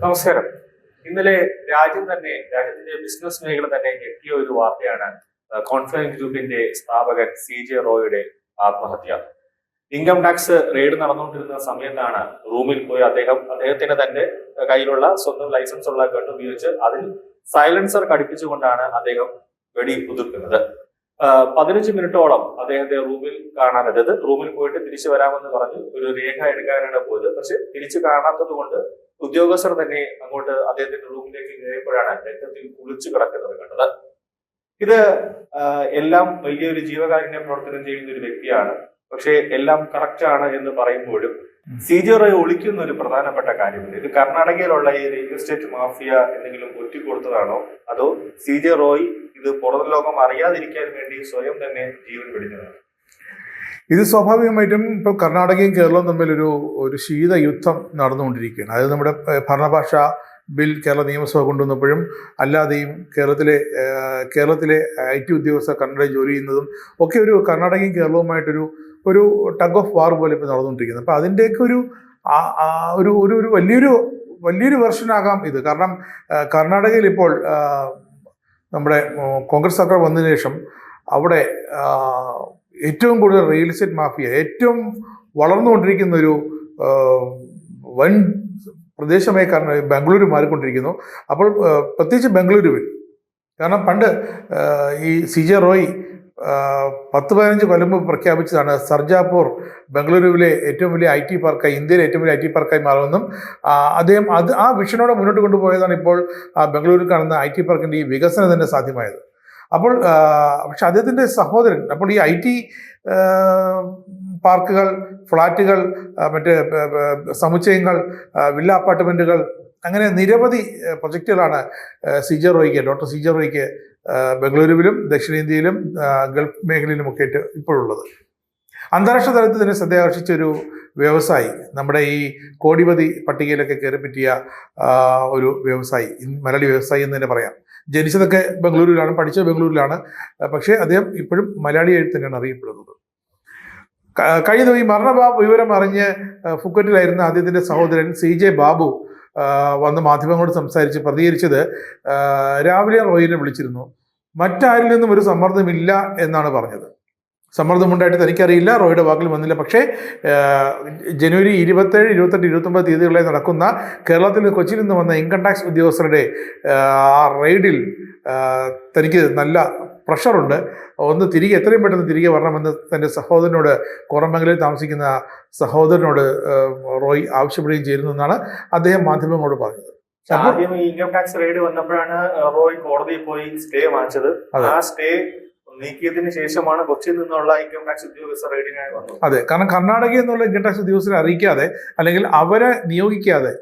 നമസ്കാരം. ഇന്നലെ രാജ്യം തന്നെ രാജ്യത്തിന്റെ ബിസിനസ് മേഖല തന്നെ ഞെട്ടിയ ഒരു വാർത്തയാണ് കോൺഫിഡൻസ് ഗ്രൂപ്പിന്റെ സ്ഥാപകൻ സി ജെ റോയുടെ ആത്മഹത്യ. ഇൻകം ടാക്സ് റെയ്ഡ് നടന്നുകൊണ്ടിരുന്ന സമയത്താണ് റൂമിൽ പോയി അദ്ദേഹം അദ്ദേഹത്തിന്റെ തന്റെ കയ്യിലുള്ള സ്വന്തം ലൈസൻസ് ഉള്ള ഗൺ ഉപയോഗിച്ച് അതിൽ സൈലൻസർ ഘടിപ്പിച്ചുകൊണ്ടാണ് അദ്ദേഹം വെടി ഉതിർക്കുന്നത്. പതിനഞ്ച് മിനിറ്റോളം അദ്ദേഹത്തെ റൂമിൽ കാണാൻ അതായത് റൂമിൽ പോയിട്ട് തിരിച്ചു വരാമെന്ന് പറഞ്ഞ് ഒരു രേഖ എടുക്കാനാണ് പോയത്. പക്ഷെ തിരിച്ചു കാണാത്തത് കൊണ്ട് ഉദ്യോഗസ്ഥർ തന്നെ അങ്ങോട്ട് അദ്ദേഹത്തിന്റെ റൂമിലേക്ക് കയറിയപ്പോഴാണ് രക്തത്തിൽ കുളിച്ചു കിടക്കുന്നത് കണ്ടത്. ഇത് എല്ലാം വലിയൊരു ജീവകാരുണ്യ പ്രവർത്തനം ചെയ്യുന്ന ഒരു വ്യക്തിയാണ്. പക്ഷേ എല്ലാം കറക്റ്റ് ആണ് എന്ന് പറയുമ്പോഴും സി ജി റോയ് ഒളിക്കുന്ന ഒരു പ്രധാനപ്പെട്ട കാര്യമുണ്ട്. ഇത് കർണാടകയിലുള്ള ഈ റിയൽ എസ്റ്റേറ്റ് മാഫിയ എന്തെങ്കിലും ഒറ്റിക്കൊടുത്തതാണോ അതോ സി ജെ റോയ് ഇത് പുറം ലോകം അറിയാതിരിക്കാൻ വേണ്ടി സ്വയം തന്നെ ജീവൻ വെടിഞ്ഞതാണ്? ഇത് സ്വാഭാവികമായിട്ടും ഇപ്പോൾ കർണാടകയും കേരളവും തമ്മിലൊരു ഒരു ഒരു ശീത യുദ്ധം നടന്നുകൊണ്ടിരിക്കുകയാണ്. അതായത് നമ്മുടെ ഭരണഭാഷ ബിൽ കേരള നിയമസഭ കൊണ്ടുവന്നപ്പോഴും അല്ലാതെയും കേരളത്തിലെ കേരളത്തിലെ ഐ ടി ഉദ്യോഗസ്ഥർ കന്നഡയിൽ ജോലി ചെയ്യുന്നതും ഒക്കെ ഒരു കർണാടകയും കേരളവുമായിട്ടൊരു ഒരു ടഗ് ഓഫ് വാർ പോലെ ഇപ്പോൾ നടന്നുകൊണ്ടിരിക്കുന്നത് അപ്പോൾ അതിന്റെയൊക്കെ ഒരു ഒരു ഒരു ഒരു വലിയൊരു വലിയൊരു വെർഷനാകാം ഇത്. കാരണം കർണാടകയിൽ ഇപ്പോൾ നമ്മുടെ കോൺഗ്രസ് സർക്കാർ വന്നതിന് ശേഷം അവിടെ ഏറ്റവും കൂടുതൽ റിയൽ എസ്റ്റേറ്റ് മാഫിയ ഏറ്റവും വളർന്നുകൊണ്ടിരിക്കുന്ന ഒരു വൻ പ്രദേശമായി കാരണം ബാംഗ്ലൂരു മാറിക്കൊണ്ടിരിക്കുന്നു. അപ്പോൾ പ്രത്യേകിച്ച് ബംഗളൂരുവിൽ. കാരണം പണ്ട് ഈ സി ജെ റോയ് പത്ത് പതിനഞ്ച് കൊല്ലം പ്രഖ്യാപിച്ചതാണ് സർജാപൂർ ബംഗളൂരുവിലെ ഏറ്റവും വലിയ ഐ ടി പാർക്കായി ഇന്ത്യയിലെ ഏറ്റവും വലിയ ഐ ടി പാർക്കായി മാറുമെന്നും അദ്ദേഹം അത് ആ വിഷനോടെ മുന്നോട്ട് കൊണ്ടുപോയതാണ് ഇപ്പോൾ ആ, ബംഗളൂരിൽ കാണുന്ന ഐ ടി പാർക്കിന്റെ ഈ വികസനം തന്നെ സാധ്യമായത്. അപ്പോൾ പക്ഷെ അദ്ദേഹത്തിന്റെ സഹോദരൻ അപ്പോൾ ഈ ഐ ടി പാർക്കുകൾ ഫ്ലാറ്റുകൾ മറ്റ് സമുച്ചയങ്ങൾ വില്ല അപ്പാർട്ട്മെന്റുകൾ അങ്ങനെ നിരവധി പ്രൊജക്റ്റുകളാണ് സി ജെ റോയ്ക്ക് ഡോക്ടർ സി ജെ റോയ്ക്ക് ബംഗളൂരുവിലും ദക്ഷിണേന്ത്യയിലും ഗൾഫ് മേഖലയിലും ഒക്കെ ആയിട്ട് ഇപ്പോഴുള്ളത്. അന്താരാഷ്ട്ര തലത്തിൽ തന്നെ ശ്രദ്ധയാകർഷിച്ച ഒരു വ്യവസായി നമ്മുടെ ഈ കോടിപതി പട്ടികയിലൊക്കെ കയറി പറ്റിയ ഒരു വ്യവസായി മലയാളി വ്യവസായി എന്ന് തന്നെ പറയാം. ജനിച്ചതൊക്കെ ബംഗളൂരുവിലാണ് പഠിച്ചത് ബംഗളൂരിലാണ്. പക്ഷെ അദ്ദേഹം ഇപ്പോഴും മലയാളിയായിട്ട് തന്നെയാണ് അറിയപ്പെടുന്നത്. കഴിഞ്ഞ ഈ മരണ വിവരം അറിഞ്ഞ് ഫുക്കറ്റിലായിരുന്ന അദ്ദേഹത്തിന്റെ സഹോദരൻ സി ജെ ബാബു വന്ന് മാധ്യമങ്ങളോട് സംസാരിച്ച് പ്രതികരിച്ചത് രാവിലെ റോയിനെ വിളിച്ചിരുന്നു. മറ്റാരിൽ നിന്നും ഒരു സമ്മർദ്ദമില്ല എന്നാണ് പറഞ്ഞത്. സമ്മർദ്ദമുണ്ടായിട്ട് തനിക്കറിയില്ല റോയുടെ വാക്കിൽ വന്നില്ല. പക്ഷേ ജനുവരി ഇരുപത്തേഴ് ഇരുപത്തെട്ട് ഇരുപത്തൊമ്പത് തീയതികളിൽ നടക്കുന്ന കേരളത്തിൽ കൊച്ചിയിൽ നിന്ന് വന്ന ഇൻകം ടാക്സ് ഉദ്യോഗസ്ഥരുടെ ആ, റെയ്ഡിൽ തനിക്ക് നല്ല പ്രഷറുണ്ട്. ഒന്ന് തിരികെ എത്രയും പെട്ടെന്ന് തിരികെ വരണമെന്ന് തന്റെ സഹോദരനോട് കോറമംഗലിൽ താമസിക്കുന്ന സഹോദരനോട് റോയ് ആവശ്യപ്പെടുകയും ചെയ്യുന്നു എന്നാണ് അദ്ദേഹം മാധ്യമങ്ങളോട് പറഞ്ഞത്. ആദ്യം ഇൻകം ടാക്സ് റെയ്ഡ് വന്നപ്പോഴാണ് റോയ് കോടതിയിൽ പോയി സ്റ്റേ വാങ്ങിച്ചത്. ആ സ്റ്റേ നീക്കിയതിനു ശേഷമാണ് കൊച്ചിയിൽ നിന്നുള്ള ഇൻകം ടാക്സ് ഉദ്യോഗസ്ഥർ റെയ്ഡിനായി വന്നത്. അതെ കാരണം കർണാടകയിൽ നിന്നുള്ള ഇൻകം ടാക്സ് ഉദ്യോഗസ്ഥരെ അറിയിക്കാതെ അല്ലെങ്കിൽ അവരെ നിയോഗിക്കാതെ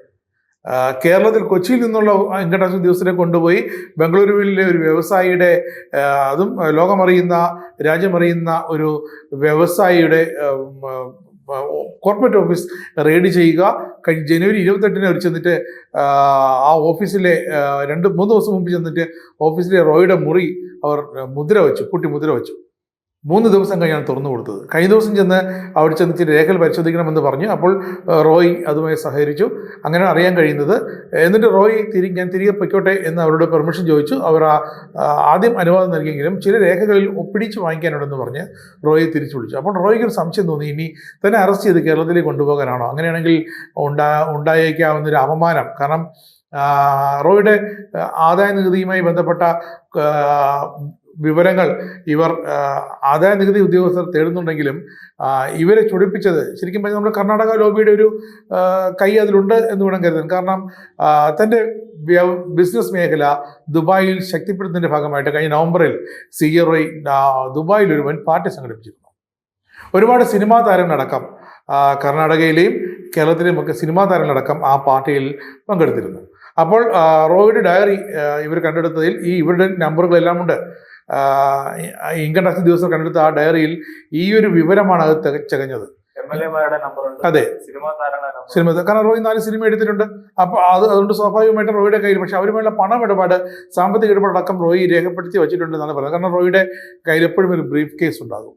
കേരളത്തിൽ കൊച്ചിയിൽ നിന്നുള്ള ഇൻകം ടാക്സ് ഉദ്യോഗസ്ഥരെ കൊണ്ടുപോയി ബംഗളൂരുവിലെ ഒരു വ്യവസായിയുടെ അതും ലോകമറിയുന്ന രാജ്യമറിയുന്ന ഒരു വ്യവസായിയുടെ കോർപ്പറേറ്റ് ഓഫീസ് റെയ്ഡ് ചെയ്യുക. കഴിഞ്ഞ ജനുവരി ഇരുപത്തെട്ടിന് അവർ ചെന്നിട്ട് ആ, ഓഫീസിലെ രണ്ട് മൂന്ന് ദിവസം മുമ്പ് ചെന്നിട്ട് ഓഫീസിലെ റോയുടെ മുറി അവർ മുദ്ര വെച്ചു കുട്ടി മുദ്ര വെച്ചു. മൂന്ന് ദിവസം കഴിഞ്ഞാണ് തുറന്നു കൊടുത്തത്. കഴിഞ്ഞ ദിവസം ചെന്ന് അവിടെ ചെന്ന് ഇച്ചിരി രേഖകൾ പരിശോധിക്കണമെന്ന് പറഞ്ഞു. അപ്പോൾ റോയ് അതുമായി സഹകരിച്ചു. അങ്ങനെ അറിയാൻ കഴിയുന്നത് എന്നിട്ട് റോയ് തിരി ഞാൻ തിരികെ പൊയ്ക്കോട്ടെ എന്ന് അവരോട് പെർമിഷൻ ചോദിച്ചു. അവർ ആദ്യം അനുവാദം നൽകിയെങ്കിലും ചില രേഖകളിൽ ഒപ്പിടിച്ച് വാങ്ങിക്കാനുണ്ടെന്ന് പറഞ്ഞ് റോയെ തിരിച്ചു വിളിച്ചു. അപ്പോൾ റോയ്ക്ക് ഒരു സംശയം തോന്നി. ഇനി തന്നെ അറസ്റ്റ് ചെയ്ത് കേരളത്തിലേക്ക് കൊണ്ടുപോകാനാണോ? അങ്ങനെയാണെങ്കിൽ ഉണ്ടാ ഉണ്ടായേക്കാവുന്നൊരു അപമാനം. കാരണം റോയുടെ ആദായ നികുതിയുമായി ബന്ധപ്പെട്ട വിവരങ്ങൾ ഇവർ ആദായ നികുതി ഉദ്യോഗസ്ഥർ തേടുന്നുണ്ടെങ്കിലും ഇവരെ ചൊടിപ്പിച്ചത് ശരിക്കും പറഞ്ഞാൽ നമ്മുടെ കർണാടക ലോബിയുടെ ഒരു കൈ അതിലുണ്ട് എന്ന് വേണം കരുതാൻ. കാരണം തന്റെ ബിസിനസ് മേഖല ദുബായിൽ ശക്തിപ്പെടുത്തുന്നതിന്റെ ഭാഗമായിട്ട് കഴിഞ്ഞ നവംബറിൽ സി എർ ഐ ദുബായിൽ ഒരു വൻ പാർട്ടി സംഘടിപ്പിച്ചിരുന്നു. ഒരുപാട് സിനിമാ താരങ്ങളടക്കം കർണാടകയിലെയും കേരളത്തിലെയും ഒക്കെ സിനിമാ താരങ്ങളടക്കം ആ പാർട്ടിയിൽ പങ്കെടുത്തിരുന്നു. അപ്പോൾ റോയുടെ ഡയറി ഇവർ കണ്ടെടുത്തതിൽ ഈ ഇവരുടെ നമ്പറുകളെല്ലാം ഉണ്ട്. ഇൻകം ടാക്സ് ഉദ്യോഗസ്ഥർ കണ്ടെടുത്ത ആ ഡയറിയിൽ ഈ ഒരു വിവരമാണ് അത് തികച്ചകഞ്ഞത് അതെ. സിനിമാ കാരണം റോയ് നാല് സിനിമ എടുത്തിട്ടുണ്ട്. അപ്പൊ അത് അതുകൊണ്ട് സ്വാഭാവികമായിട്ടും റോയിയുടെ കയ്യിൽ പക്ഷെ അവരുമായുള്ള പണം ഇടപാട് സാമ്പത്തിക ഇടപാടടക്കം റോയി രേഖപ്പെടുത്തി വെച്ചിട്ടുണ്ട് എന്നാണ് പറയുന്നത്. കാരണം റോയിയുടെ കയ്യിൽ എപ്പോഴും ഒരു ബ്രീഫ് കേസ് ഉണ്ടാകും.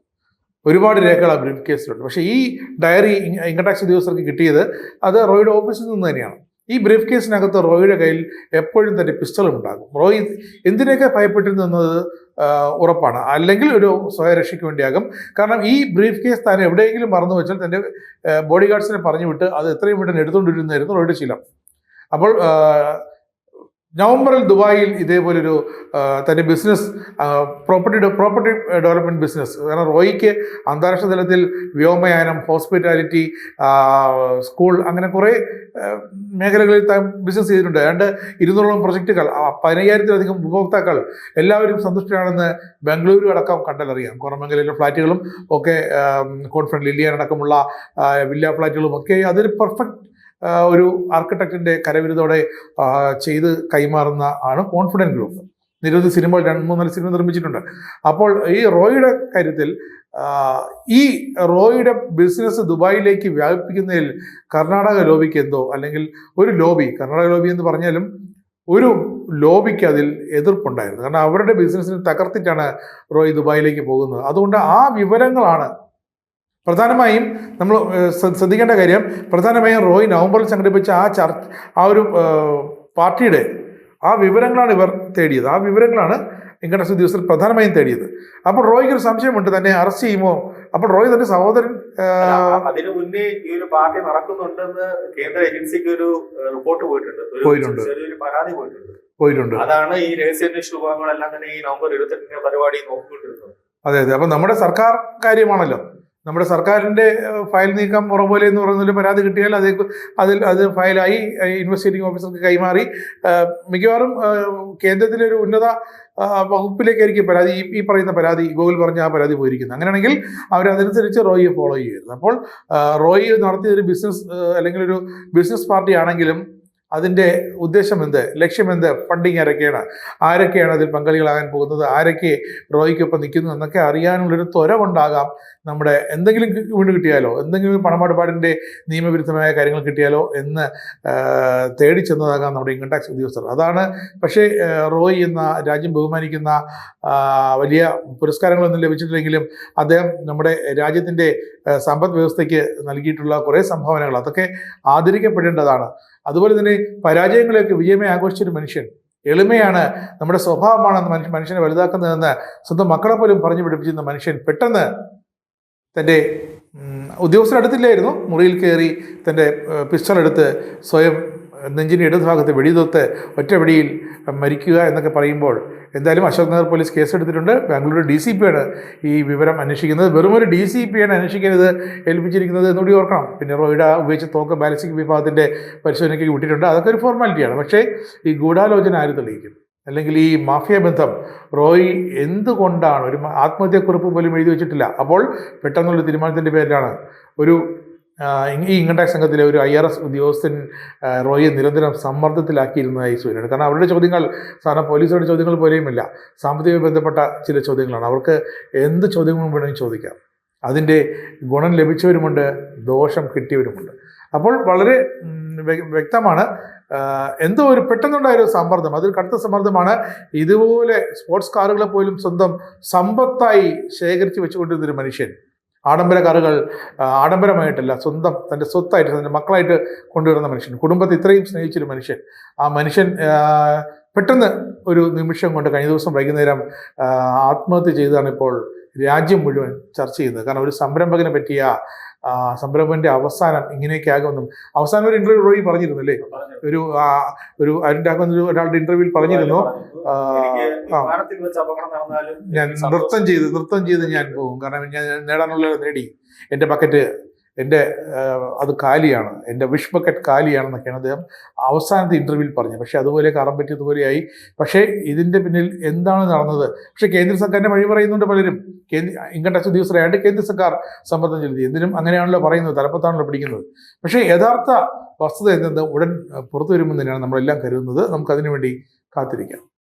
ഒരുപാട് രേഖകൾ ആ ബ്രീഫ് കേസിലുണ്ട്. പക്ഷേ ഈ ഡയറി ഇൻകം ടാക്സ് ഉദ്യോഗസ്ഥർക്ക് കിട്ടിയത് അത് റോയിയുടെ ഓഫീസിൽ നിന്ന് തന്നെയാണ്. ഈ ബ്രീഫ് കേസിനകത്ത് റോയിയുടെ കയ്യിൽ എപ്പോഴും തന്നെ പിസ്റ്റളും ഉണ്ടാകും. റോയ് എന്തിനൊക്കെ ഭയപ്പെട്ടിരുന്നത് ഉറപ്പാണ്. അല്ലെങ്കിൽ ഒരു സ്വയരക്ഷയ്ക്ക് വേണ്ടിയാകും. കാരണം ഈ ബ്രീഫ് കേസ് താൻ എവിടെയെങ്കിലും മറന്നു വെച്ചാൽ തന്റെ ബോഡി ഗാർഡ്സിനെ പറഞ്ഞു വിട്ട് അത് എത്രയും പെട്ടെന്ന് എടുത്തുകൊണ്ടിരുന്നായിരുന്നു റോയുടെ ശീലം. അപ്പോൾ നവംബറിൽ ദുബായിൽ ഇതേപോലൊരു തന്റെ business property property development business കാരണം റോയിക്ക് അന്താരാഷ്ട്ര തലത്തിൽ വ്യോമയാനം ഹോസ്പിറ്റാലിറ്റി സ്കൂൾ അങ്ങനെ കുറേ മേഖലകളിൽ താൻ ബിസിനസ് ചെയ്തിട്ടുണ്ട്. ഏതാണ്ട് ഇരുന്നൂറോളം പ്രൊജക്റ്റുകൾ പതിനയ്യായിരത്തിലധികം ഉപഭോക്താക്കൾ എല്ലാവരും സന്തുഷ്ടരാണെന്ന് ബംഗളൂരു അടക്കം കണ്ടാലറിയാം കോറമംഗലയിലെ ഫ്ലാറ്റുകളും ഒക്കെ അടക്കമുള്ള ആ, വില്ല ഫ്ലാറ്റുകളും ഒക്കെ അതൊരു പെർഫെക്റ്റ് ഒരു ആർക്കിടെക്റ്റിന്റെ കരവിരുതോടെ ചെയ്ത് കൈമാറുന്ന ആണ് കോൺഫിഡന്റ് ഗ്രൂപ്പ് നിരവധി സിനിമകൾ രണ്ട് മൂന്നാൽ സിനിമ നിർമ്മിച്ചിട്ടുണ്ട്. അപ്പോൾ ഈ റോയുടെ കാര്യത്തിൽ ഈ റോയുടെ ബിസിനസ് ദുബായിലേക്ക് വ്യാപിപ്പിക്കുന്നതിൽ കർണാടക ലോബിക്ക് എന്തോ അല്ലെങ്കിൽ ഒരു ലോബി കർണാടക ലോബി എന്ന് പറഞ്ഞാലും ഒരു ലോബിക്ക് അതിൽ എതിർപ്പുണ്ടായിരുന്നു. കാരണം അവരുടെ ബിസിനസ്സിനെ തകർത്തിട്ടാണ് റോയ് ദുബായിലേക്ക് പോകുന്നത്. അതുകൊണ്ട് ആ വിവരങ്ങളാണ് പ്രധാനമായും നമ്മൾ ശ്രദ്ധിക്കേണ്ട കാര്യം പ്രധാനമായും റോയ് നവംബറിൽ സംഘടിപ്പിച്ച ആ ചർച്ച ആ ഒരു പാർട്ടിയുടെ ആ വിവരങ്ങളാണ് ഇവർ തേടിയത്. ആ വിവരങ്ങളാണ് വെങ്കടേശ്വര ദിവസത്തിൽ ഉദ്യോഗസ്ഥർ പ്രധാനമായും തേടിയത്. അപ്പോൾ റോയ്ക്ക് ഒരു സംശയമുണ്ട് തന്നെ അറസ്റ്റ് ചെയ്യുമോ? അപ്പോൾ റോയ് തന്റെ സഹോദരൻ അതിനു മുന്നേ ഈ ഒരു പാർട്ടി നടക്കുന്നുണ്ടെന്ന് കേന്ദ്ര ഏജൻസിക്ക് ഒരു റിപ്പോർട്ട് പോയിട്ടുണ്ട്. പോയിട്ടുണ്ട്. ചെറിയൊരു പരാതി പോയിട്ടുണ്ട്. പോയിട്ടുണ്ട്. അതാണ് ഈ രഹസ്യാന്വേഷണ വിഭാഗങ്ങളെല്ലാം തന്നെ ഈ നവംബർ ഇരുപത്തെട്ടിന്റെ പരിപാടി നോക്കിക്കൊണ്ടിരുന്നത്. അതെ അതെ. അപ്പൊ നമ്മുടെ സർക്കാർ കാര്യമാണല്ലോ. നമ്മുടെ സർക്കാരിന്റെ ഫയൽ നീക്കം ഉറപോലെ എന്ന് പറയുന്നതിൽ പരാതി കിട്ടിയാൽ അത് അതിൽ അത് ഫയലായി ഇൻവെസ്റ്റിഗേറ്റിംഗ് ഓഫീസർക്ക് കൈമാറി. മിക്കവാറും കേന്ദ്രത്തിലെ ഒരു ഉന്നത വകുപ്പിലേക്കായിരിക്കും പരാതി ഈ പറയുന്ന പരാതി ഗൂഗിൾ പറഞ്ഞ ആ പരാതി പോയിരിക്കുന്നത്. അങ്ങനെയാണെങ്കിൽ അവരതനുസരിച്ച് റോയിയെ ഫോളോ ചെയ്യരുത് അപ്പോൾ റോയി നടത്തിയ ഒരു ബിസിനസ് അല്ലെങ്കിൽ ഒരു ബിസിനസ് പാർട്ടി ആണെങ്കിലും അതിന്റെ ഉദ്ദേശം എന്ത് ലക്ഷ്യം എന്ത് ഫണ്ടിങ് ആരൊക്കെയാണ്? ആരൊക്കെയാണ് അതിൽ പങ്കാളികളാകാൻ പോകുന്നത്? ആരൊക്കെ റോയ്ക്കൊപ്പം നിൽക്കുന്നു എന്നൊക്കെ അറിയാനുള്ളൊരു ത്വര കൊണ്ടാകാം നമ്മുടെ എന്തെങ്കിലും വീണ്ടും വീണ് കിട്ടിയാലോ? എന്തെങ്കിലും പണമിടപാടിന്റെ നിയമവിരുദ്ധമായ കാര്യങ്ങൾ കിട്ടിയാലോ എന്ന് തേടി ചെന്നതാകാം നമ്മുടെ ഇൻകം ടാക്സ് ഉദ്യോഗസ്ഥർ. അതാണ് പക്ഷേ റോയ് എന്ന രാജ്യം ബഹുമാനിക്കുന്ന വലിയ പുരസ്കാരങ്ങളൊന്നും ലഭിച്ചിട്ടില്ലെങ്കിലും അദ്ദേഹം നമ്മുടെ രാജ്യത്തിന്റെ സമ്പദ് വ്യവസ്ഥയ്ക്ക് നൽകിയിട്ടുള്ള കുറേ സംഭാവനകൾ. അതൊക്കെ ആദരിക്കപ്പെടേണ്ടതാണ്. അതുപോലെ തന്നെ പരാജയങ്ങളെയൊക്കെ വിജയമായി ആഘോഷിച്ചൊരു മനുഷ്യൻ. എളിമയാണ് നമ്മുടെ സ്വഭാവമാണെന്ന് മനുഷ്യ മനുഷ്യനെ വലുതാക്കുന്നതെന്ന് സ്വന്തം മക്കളെ പോലും പറഞ്ഞു പിടിപ്പിച്ചിരുന്ന മനുഷ്യൻ പെട്ടെന്ന് തന്റെ ഉദ്യോഗസ്ഥരടുത്തില്ലായിരുന്നു. മുറിയിൽ കയറി തന്റെ പിസ്റ്റൾ എടുത്ത് സ്വയം നെഞ്ചിന്റെ ഇടതുഭാഗത്ത് വെടിതൊത്ത് ഒറ്റ വെടിയിൽ മരിക്കുക എന്നൊക്കെ പറയുമ്പോൾ എന്തായാലും അശോക് നഗർ പോലീസ് കേസെടുത്തിട്ടുണ്ട്. ബാംഗ്ലൂർ ഡി സി പിയാണ് ഈ വിവരം അന്വേഷിക്കുന്നത്. വെറും ഒരു ഡി സി പിയാണ് അന്വേഷിക്കുന്നത് ഏൽപ്പിച്ചിരിക്കുന്നത് എന്നുകൂടി ഓർക്കണം. പിന്നെ റോയിഡ ഉപയോഗിച്ച തോക്ക് ബാലിസ്റ്റിക് വിഭാഗത്തിന്റെ പരിശോധനയ്ക്ക് വിട്ടിട്ടുണ്ട് അതൊക്കെ ഒരു ഫോർമാലിറ്റിയാണ്. പക്ഷേ ഈ ഗൂഢാലോചന ആര് തെളിയിക്കും? അല്ലെങ്കിൽ ഈ മാഫിയ ബന്ധം റോയ് എന്തുകൊണ്ടാണ് ഒരു ആത്മഹത്യക്കുറിപ്പ് പോലും എഴുതി വെച്ചിട്ടില്ല? അപ്പോൾ പെട്ടെന്നുള്ള തീരുമാനത്തിന്റെ പേരിലാണ് ഒരു ഈ ഇൻകം ടാക്സ് സംഘത്തിലെ ഒരു ഐ ആർ എസ് ഉദ്യോഗസ്ഥൻ റോയിയെ നിരന്തരം സമ്മർദ്ദത്തിലാക്കിയിരുന്നതായി സൂര്യനാണ് കാരണം അവരുടെ ചോദ്യങ്ങൾ സാധാരണ പോലീസുകളുടെ ചോദ്യങ്ങൾ പോലെയുമില്ല. സാമ്പത്തികമായി ബന്ധപ്പെട്ട ചില ചോദ്യങ്ങളാണ്. അവർക്ക് എന്ത് ചോദ്യങ്ങളും വേണമെങ്കിൽ ചോദിക്കാം. അതിന്റെ ഗുണം ലഭിച്ചവരുമുണ്ട് ദോഷം കിട്ടിയവരുമുണ്ട്. അപ്പോൾ വളരെ വ്യക്തമാണ് എന്തോ ഒരു പെട്ടെന്നുണ്ടായ ഒരു സമ്മർദ്ദം. അതിൽ കടുത്ത സമ്മർദ്ദമാണ്. ഇതുപോലെ സ്പോർട്സ് കാറുകളെ പോലും സ്വന്തം സമ്പത്തായി ശേഖരിച്ച് വെച്ചുകൊണ്ടിരുന്നൊരു മനുഷ്യൻ. ആഡംബര കാറുകൾ ആഡംബരമായിട്ടല്ല സ്വന്തം തന്റെ സ്വത്തായിട്ട് തന്റെ മക്കളായിട്ട് കൊണ്ടുവരുന്ന മനുഷ്യൻ. കുടുംബത്തെ ഇത്രയും സ്നേഹിച്ചൊരു മനുഷ്യൻ. ആ മനുഷ്യൻ പെട്ടെന്ന് ഒരു നിമിഷം കൊണ്ട് കഴിഞ്ഞ ദിവസം വൈകുന്നേരം ആത്മഹത്യ ചെയ്തതാണ് ഇപ്പോൾ രാജ്യം മുഴുവൻ ചർച്ച ചെയ്യുന്നത്. കാരണം ഒരു സംരംഭകനെ പറ്റിയ ആ, സംരംഭകന്റെ അവസാനം ഇങ്ങനെയൊക്കെ ആകുമെന്നും അവസാനം ഒരു ഇന്റർവ്യൂ റോയി പറഞ്ഞിരുന്നു. അല്ലേ ഒരു ഒരു ഒരു അരുണ്ടാക്കുന്ന ഒരാളുടെ ഇന്റർവ്യൂവിൽ പറഞ്ഞിരുന്നു. ഞാൻ നൃത്തം ചെയ്ത് നൃത്തം ചെയ്ത് ഞാൻ പോകും. കാരണം ഞാൻ നേടാനുള്ള നേടി. എന്റെ ബക്കറ്റ് എന്റെ അത് കാലിയാണ്. എന്റെ വിഷ് ബക്കറ്റ് കാലിയാണെന്നൊക്കെയാണ് അദ്ദേഹം അവസാനത്തെ ഇന്റർവ്യൂവിൽ പറഞ്ഞത്. പക്ഷേ അതുപോലെ കറം പറ്റിയതുപോലെയായി പക്ഷേ ഇതിന്റെ പിന്നിൽ എന്താണ് നടന്നത്? പക്ഷേ കേന്ദ്ര സർക്കാരിന്റെ വഴി പറയുന്നുണ്ട് പലരും. കേന്ദ്ര ഇൻകം ടാക്സ് ഉദ്യോഗസ്ഥരായിട്ട് കേന്ദ്ര സർക്കാർ സമ്മർദ്ദം ചെലുത്തി. എന്തിനും അങ്ങനെയാണല്ലോ പറയുന്നത്. തലപ്പത്താണല്ലോ പിടിക്കുന്നത്. പക്ഷേ യഥാർത്ഥ വസ്തുത എന്തെന്ന് ഉടൻ പുറത്തു വരുമെന്ന് തന്നെയാണ് നമ്മളെല്ലാം കരുതുന്നത്. നമുക്കതിനു വേണ്ടി കാത്തിരിക്കാം.